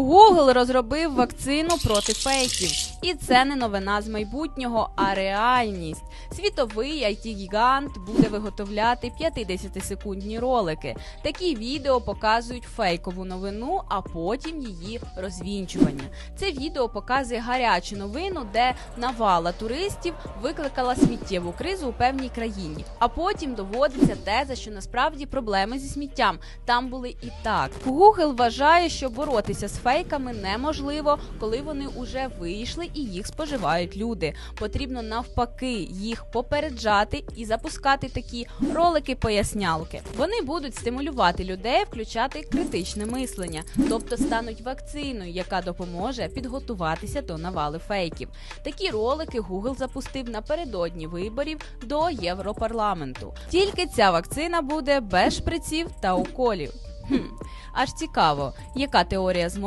Google розробив вакцину проти фейків, і це не новина з майбутнього, а реальність. Світовий it гігант буде виготовляти 50-секундні ролики. Такі відео показують фейкову новину, а потім її розвінчування. Це відео показує гарячу новину, де навала туристів викликала сміттєву кризу у певній країні. А потім доводиться теза, що насправді проблеми зі сміттям там були і так. Google вважає, що боротися з фейками неможливо, коли вони уже вийшли і їх споживають люди. Потрібно навпаки їх попереджати і запускати такі ролики-пояснялки. Вони будуть стимулювати людей включати критичне мислення, тобто стануть вакциною, яка допоможе підготуватися до навали фейків. Такі ролики Google запустив напередодні виборів до Європарламенту. Тільки ця вакцина буде без шприців та уколів. Хм, аж цікаво, яка теорія змови